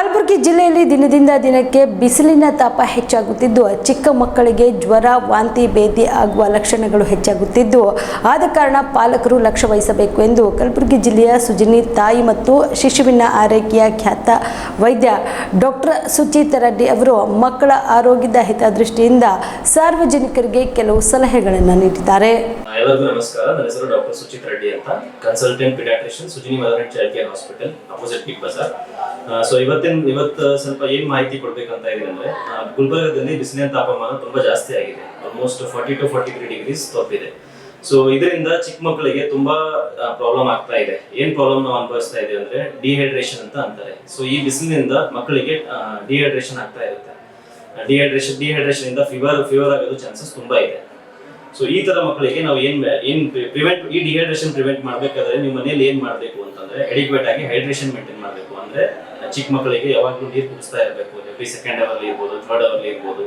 ಕಲಬುರಗಿ ಜಿಲ್ಲೆಯಲ್ಲಿ ದಿನದಿಂದ ದಿನಕ್ಕೆ ಬಿಸಿಲಿನ ತಾಪ ಹೆಚ್ಚಾಗುತ್ತಿದ್ದು, ಚಿಕ್ಕ ಮಕ್ಕಳಿಗೆ ಜ್ವರ, ವಾಂತಿ ಭೇದಿ ಆಗುವ ಲಕ್ಷಣಗಳು ಹೆಚ್ಚಾಗುತ್ತಿದ್ದು, ಆದ ಕಾರಣ ಪಾಲಕರು ಲಕ್ಷ್ಯ ವಹಿಸಬೇಕು ಎಂದು ಕಲಬುರಗಿ ಜಿಲ್ಲೆಯ ಸುಜಿನಿ ತಾಯಿ ಮತ್ತು ಶಿಶುವಿನ ಆರೈಕೆಯ ಖ್ಯಾತ ವೈದ್ಯ ಡಾಕ್ಟರ್ ಸುಚೇತ ರೆಡ್ಡಿ ಅವರು ಮಕ್ಕಳ ಆರೋಗ್ಯದ ಹಿತದೃಷ್ಟಿಯಿಂದ ಸಾರ್ವಜನಿಕರಿಗೆ ಕೆಲವು ಸಲಹೆಗಳನ್ನು ನೀಡಿದ್ದಾರೆ. ಎಲ್ಲರಿಗೂ ನಮಸ್ಕಾರ. ನನ್ನ ಹೆಸರು ಡಾಕ್ಟರ್ ಸುಚಿತ್ ರೆಡ್ಡಿ ಅಂತ. Consultant paediatrician Sujini mother and child care hospital opposite Big Bazaar. So ಇವತ್ತಿನ, ಇವತ್ತು ಸ್ವಲ್ಪ ಏನ್ ಮಾಹಿತಿ ಕೊಡ್ಬೇಕಂತ ಇದೆ ಅಂದ್ರೆ ಗುಲ್ಬರ್ಗದಲ್ಲಿ ಬಿಸಿಲಿನ ತಾಪಮಾನ ತುಂಬಾ ಜಾಸ್ತಿ ಆಗಿದೆ. Almost forty to forty three degrees ತಪ್ಪಿದೆ. ಸೊ ಇದರಿಂದ ಚಿಕ್ಕ ಮಕ್ಕಳಿಗೆ ತುಂಬಾ ಪ್ರಾಬ್ಲಮ್ ಆಗ್ತಾ ಇದೆ. ಏನ್ ಪ್ರಾಬ್ಲಮ್ ನಾವು ಅನುಭವಿಸ್ತಾ ಇದೆ ಅಂದ್ರೆ ಡಿಹೈಡ್ರೇಷನ್ ಅಂತ ಅಂತಾರೆ. ಸೊ ಈ ಬಿಸಿಲಿನಿಂದ ಮಕ್ಕಳಿಗೆ ಡಿಹೈಡ್ರೇಷನ್ ಆಗ್ತಾ ಇರುತ್ತೆ. ಡಿಹೈಡ್ರೇಷನ್ ಡಿಹೈಡ್ರೇಷನ್ ಇಂದ ಫೀವರ್ ಫೀವರ್ ಆಗೋದು ಚಾನ್ಸಸ್ ತುಂಬಾ ಇದೆ. ಸೊ ಈ ತರ ಮಕ್ಕಳಿಗೆ ನಾವು ಏನ್ ಏನ್ ಪ್ರಿವೆಂಟ್ ಈ ಡಿಹೈಡ್ರೇಷನ್ ಪ್ರಿವೆಂಟ್ ಮಾಡ್ಬೇಕಾದ್ರೆ ನಿಮ್ಮ ಮನೇಲಿ ಏನ್ ಮಾಡ್ಬೇಕು ಅಂತಂದ್ರೆ ಎಡಿಕ್ವೇಟ್ ಆಗಿ ಹೈಡ್ರೇಷನ್ ಮೇಂಟೈನ್ ಅಂದ್ರೆ ಚಿಕ್ಕ ಮಕ್ಕಳಿಗೆ ಯಾವಾಗ್ಲೂ ನೀರು ಕುಡಿಸ್ತಾ ಇರಬೇಕು. ಎವ್ರಿ ಸೆಕೆಂಡ್ ಅವರ್ಲಿ ಇರ್ಬೋದು ಥರ್ಡ್ ಅವರ್ಲಿ ಇರ್ಬೋದು.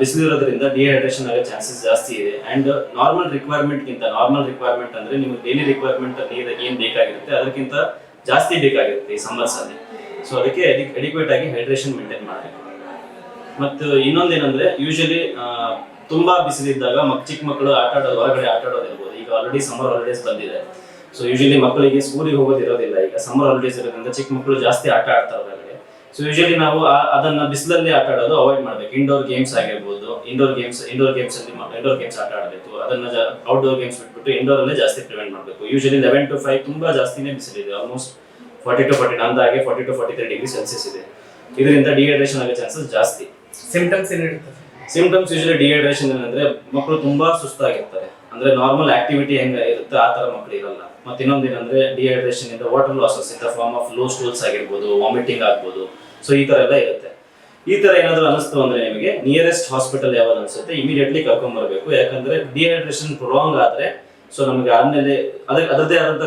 ಬಿಸಿಲು ಇರೋದ್ರಿಂದ ಡಿಹೈಡ್ರೇಷನ್ ಆಗೋ ಚಾನ್ಸಸ್ ಜಾಸ್ತಿ ಇದೆ. ಅಂಡ್ ನಾರ್ಮಲ್ ರಿಕ್ವೈರ್ಮೆಂಟ್ ಗಿಂತ ನಾರ್ಮಲ್ ರಿಕ್ವೈರ್ಮೆಂಟ್ ಅಂದ್ರೆ ನಿಮ್ಗೆ ಡೈಲಿ ರಿಕ್ವೈರ್ಮೆಂಟ್ ನೀರು ಏನ್ ಬೇಕಾಗಿರುತ್ತೆ, ಅದಕ್ಕಿಂತ ಜಾಸ್ತಿ ಬೇಕಾಗಿರುತ್ತೆ ಈ ಸಮ್ಮರ್ಸಲ್ಲಿ ಸೊ ಅದಕ್ಕೆ ಎಡಿಕ್ವೇಟ್ ಆಗಿ ಹೈಡ್ರೇಷನ್ ಮೇಂಟೈನ್ ಮಾಡಬೇಕು. ಮತ್ತು ಇನ್ನೊಂದೇನಂದ್ರೆ ಯೂಶಲಿ ತುಂಬಾ ಬಿಸಿಲಿದ್ದಾಗ ಮಕ್, ಚಿಕ್ಕ ಮಕ್ಕಳು ಆಟ ಆಡೋದು ಹೊರಗಡೆ ಆಟ ಆಡೋದಿರ್ಬೋದು ಈಗ ಆಲ್ರೆಡಿ ಸಮ್ಮರ್ ಹಾಲಿಡೇಸ್ ಬಂದಿದೆ. ಸೊ ಯೂಶಲಿ ಮಕ್ಕಳಿಗೆ ಸ್ಕೂಲಿಗೆ ಹೋಗೋದಿರೋದಿಲ್ಲ ಈಗ ಸಮ್ಮರ್ ಹಾಲಿಡೇಸ್ ಇರೋದ್ರಿಂದ ಚಿಕ್ಕ ಮಕ್ಕಳು ಜಾಸ್ತಿ ಆಟ ಆಡ್ತಾರೆ ಹೊರಗಡೆ ಸೊ ಯೂಶಲಿ ನಾವು ಅದನ್ನ ಬಿಸಿಲಲ್ಲಿ ಆಟ ಆಡೋದು ಅವಾಯ್ಡ್ ಮಾಡ್ಬೇಕು. ಇಂಡೋರ್ ಗೇಮ್ಸ್ ಆಗಿರ್ಬೋದು ಇಂಡೋರ್ ಗೇಮ್ಸ್ ಇಂಡೋರ್ ಗೇಮ್ಸ್ ಅಲ್ಲಿ ಇಂಡೋರ್ ಗೇಮ್ಸ್ ಆಟ ಆಡಬೇಕು. ಅದನ್ನ ಔಟ್ಡೋರ್ ಗೇಮ್ಸ್ ಬಿಟ್ಬಿಟ್ಟು ಇಂಡೋರ್ ಅಲ್ಲೇ ಜಾಸ್ತಿ ಪ್ರಿವೆಂಟ್ ಮಾಡಬೇಕು. ಯೂಶಲಿ ಲೆವೆನ್ ಟು ಫೈವ್ ತುಂಬಾ ಜಾಸ್ತಿನೇ ಬಿಸಿಲಿದೆ. ಆಲ್ಮೋಸ್ಟ್ ಫಾರ್ಟಿ ಟು ಫಾರ್ಟಿ ಅಂದಾಗೆ forty to forty three degree Celsius ಇದೆ. ಇದರಿಂದ ಡಿಹೈಡ್ರೇಷನ್ ಆಗೋ ಚಾನ್ಸಸ್ ಜಾಸ್ತಿ. ಸಿಂಪ್ಟಮ್ಸ್ ಏನಿರುತ್ತೆ ಸಿಂಪ್ಟಮ್ಸ್ ಯೂಶಲಿ ಡಿಹೈಡ್ರೇಷನ್ ಏನಂದ್ರೆ ಮಕ್ಕಳು ತುಂಬಾ ಸುಸ್ತಾಗಿರ್ತಾರೆ. ಅಂದ್ರೆ ನಾರ್ಮಲ್ ಆಕ್ಟಿವಿಟಿ ಹೆಂಗ ಇರುತ್ತೆ ಆ ತರ ಮಕ್ಕಳು ಇರಲ್ಲ. ಮತ್ತೆ ಇನ್ನೊಂದು ಏನಂದ್ರೆ ಡಿಹೈಡ್ರೇಷನ್ ಇಂದ water losses in the form of loose stools ಆಗಿರ್ಬೋದು ವಾಮಿಟಿಂಗ್ ಆಗ್ಬೋದು. ಸೊ ಈ ತರ ಎಲ್ಲ ಇರುತ್ತೆ. ಈ ತರ ಏನಾದ್ರು ಅನಿಸ್ತು ಅಂದ್ರೆ ನಿಮಗೆ ನಿಯರೆಸ್ಟ್ ಹಾಸ್ಪಿಟಲ್ ಯಾವ್ದು ಅನ್ಸುತ್ತೆ ಇಮಿಡಿಯೇಟ್ಲಿ ಕರ್ಕೊಂಡ್ ಬರಬೇಕು. ಯಾಕಂದ್ರೆ ಡಿಹೈಡ್ರೇಷನ್ ಪ್ರಾಂಗ್ ಆದ್ರೆ ಸೊ ನಮಗೆ ಆಮೇಲೆ ಅದ್ರ ಅದರದೇ ಆದಂತ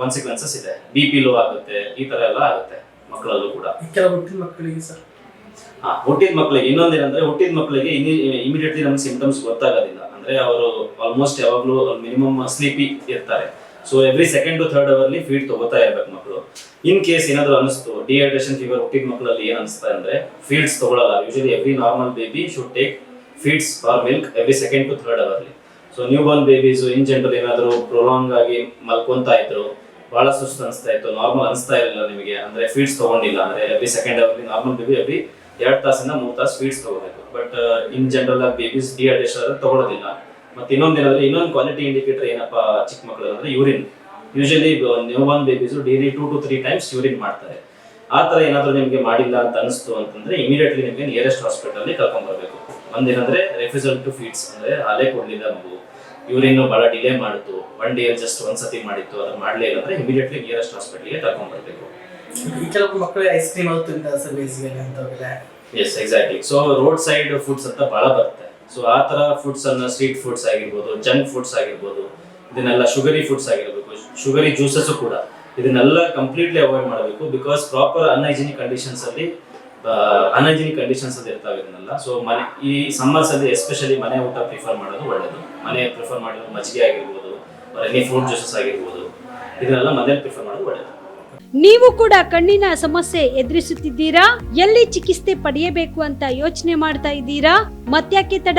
ಕಾನ್ಸಿಕ್ವೆನ್ಸಸ್ ಇದೆ. ಬಿ ಪಿ ಲೋ ಆಗುತ್ತೆ ಈ ತರ ಎಲ್ಲ ಆಗುತ್ತೆ ಮಕ್ಕಳಲ್ಲೂ ಕೂಡ. ಕೆಲವು ಕೆಲ ಹುಟ್ಟಿದ ಮಕ್ಕಳಿಗೆ ಸರ್. ಹಾ, ಹುಟ್ಟಿದ ಮಕ್ಕಳಿಗೆ ಇನ್ನೊಂದೇನಂದ್ರೆ ಹುಟ್ಟಿದ ಮಕ್ಕಳಿಗೆ ಇಮಿಡಿಯೇಟ್ಲಿ ನಮ್ಗೆ ಸಿಂಪ್ಟಮ್ಸ್ ಗೊತ್ತಾಗೋದಿಲ್ಲ. ಅಂದ್ರೆ ಅವರು ಆಲ್ಮೋಸ್ಟ್ ಯಾವಾಗಲೂ ಮಿನಿಮಮ್ ಸ್ಲೀಪಿ ಇರ್ತಾರೆ. So every second to third hourly feed ತಗೋತಾ ಇರ್ಬೇಕು ಮಕ್ಕಳು ಇನ್ ಕೇಸ್ ಏನಾದ್ರು ಅನಿಸ್ತು ಡಿಹೈಡ್ರೇಷನ್ ಫೀವರ್ ಹುಟ್ಟಿದ ಮಕ್ಕಳಲ್ಲಿ ಏನ್ ಅನಿಸ್ತಾ ಅಂದ್ರೆ ಫೀಡ್ಸ್ ತಗೊಳ್ಳಲ್ಲ usually every normal baby should take feeds or milk every second to third hourly so new born babies in general ಏನಾದ್ರು ಪ್ರೊಲಾಂಗ್ ಆಗಿ ಮಲ್ಕೊಂತಾ ಇದ್ರು ಬಹಳ ಸುಸ್ತು ಅನಿಸ್ತಾ ಇತ್ತು ನಾರ್ಮಲ್ ಅನಿಸ್ತಾ ಇರಲಿಲ್ಲ ನಿಮಗೆ, ಅಂದ್ರೆ ಫೀಡ್ಸ್ ತಗೊಂಡಿಲ್ಲ, ಅಂದ್ರೆ every second hourly normal baby every ಎರಡು ತಾಸಿಂದ ಮೂರು ತಾಸು ಸ್ವೀಟ್ಸ್ ತಗೋಬೇಕು. ಬಟ್ ಇನ್ ಜನರಲ್ ಆಗಿ ಬೇಬೀಸ್ ಡಿಹೈಡ್ರೇಷನ್ ತಗೊಳ್ಳೋದಿಲ್ಲ ಮತ್ತೆ ಇನ್ನೊಂದೇನಂದ್ರೆ ಇನ್ನೊಂದು ಕ್ವಾಲಿಟಿ ಇಂಡಿಕೇಟರ್ ಏನಪ್ಪ ಚಿಕ್ಕ ಮಕ್ಕಳು ಅಂದ್ರೆ urine usually new born babies daily two to three times urine ಮಾಡ್ತಾರೆ. ಆ ತರ ಏನಾದ್ರು ನಿಮಗೆ ಮಾಡಿಲ್ಲ ಅಂತ ಅನಿಸ್ತು ಅಂತಂದ್ರೆ ಇಮಿಡಿಯೇಟ್ಲಿ ನಿಮಗೆ ನಿಯರೆಸ್ಟ್ ಹಾಸ್ಪಿಟಲ್ ಕರ್ಕೊಂಡ್ ಬರಬೇಕು. ಒಂದೇನಂದ್ರೆ ರೆಫ್ಯೂಸಲ್ ಟು ಫೀಡ್ಸ್ ಅಂದ್ರೆ ಅಲೆ ಕೊಡ್ಲಿಲ್ಲ ಮಗು ಯೂರಿನ್ ಬಹಳ ಡಿಲೇ ಮಾಡಿತು ಒನ್ ಡೇ ಜಸ್ಟ್ ಒಂದ್ಸತಿ ಮಾಡಿತ್ತು ಅದನ್ನ ಮಾಡ್ಲೇ ಇಲ್ಲ ಅಂದ್ರೆ ಇಮಿಡಿಯೇಟ್ಲಿ ನಿಯರೆಸ್ಟ್ ಹಾಸ್ಪಿಟಲ್ಗೆ ಕರ್ಕೊಂಡ್ ಬರಬೇಕು. ಈ ಕೆಲವು ಮಕ್ಕಳಿಗೆ ಐಸ್ ಕ್ರೀಮ್ ಅದು ತಿಂತಾರೆ ಸರ್ ಬೇಸಿಗೆಯಲ್ಲಿ ಅಂತವೆಲ್ಲ yes exactly so road side foods ಅಂತ ಬಹಳ ಬರುತ್ತೆ. ಸೊ ಆ ತರ ಫುಡ್ಸ್ ಅನ್ನ ಸ್ಟ್ರೀಟ್ ಫುಡ್ಸ್ ಆಗಿರ್ಬೋದು ಜಂಕ್ ಫುಡ್ಸ್ ಆಗಿರ್ಬೋದು, ಇದನ್ನೆಲ್ಲ ಶುಗರಿ ಫುಡ್ಸ್ ಆಗಿರ್ಬೇಕು ಶುಗರಿ ಜ್ಯೂಸಸ್ ಕೂಡ ಇದನ್ನೆಲ್ಲ ಕಂಪ್ಲೀಟ್ಲಿ ಅವಾಯ್ಡ್ ಮಾಡಬೇಕು ಬಿಕಾಸ್ ಪ್ರಾಪರ್ ಅನ್ಹೈಜಿನಿಕ್ ಕಂಡೀಷನ್ಸ್ ಅಲ್ಲಿ ಅನ್ಹೈಜಿನಿಕ್ ಕಂಡೀಷನ್ಸ್ ಅಲ್ಲಿ ಇರ್ತಾವೆ ಇದನ್ನೆಲ್ಲ. ಸೊ ಮನೆ, ಈ ಸಮ್ಮರ್ಸ್ ಅಲ್ಲಿ ಎಸ್ಪೆಷಲಿ ಮನೆ ಊಟ ಪ್ರಿಫರ್ ಮಾಡೋದು ಒಳ್ಳೇದು. ಮನೆ ಪ್ರಿಫರ್ ಮಾಡಿರೋದು ಮಜ್ಜಿಗೆ ಆಗಿರ್ಬೋದು ಎನಿ ಫ್ರೂಟ್ ಜ್ಯೂಸಸ್ ಆಗಿರ್ಬೋದು, ಇದನ್ನೆಲ್ಲ ಮನೇಲಿ ಪ್ರಿಫರ್ ಮಾಡೋದು ಒಳ್ಳೇದು. ನೀವು ಕೂಡ ಕಣ್ಣಿನ ಸಮಸ್ಯೆ ಎದುರಿಸುತ್ತಿದ್ದೀರಾ? ಎಲ್ಲಿ ಚಿಕಿತ್ಸೆ ಪಡೆಯಬೇಕು ಅಂತ ಯೋಚನೆ ಮಾಡ್ತಾ ಇದ್ದೀರಾ? ಮತ್ಯಾಕೆ ತಡ?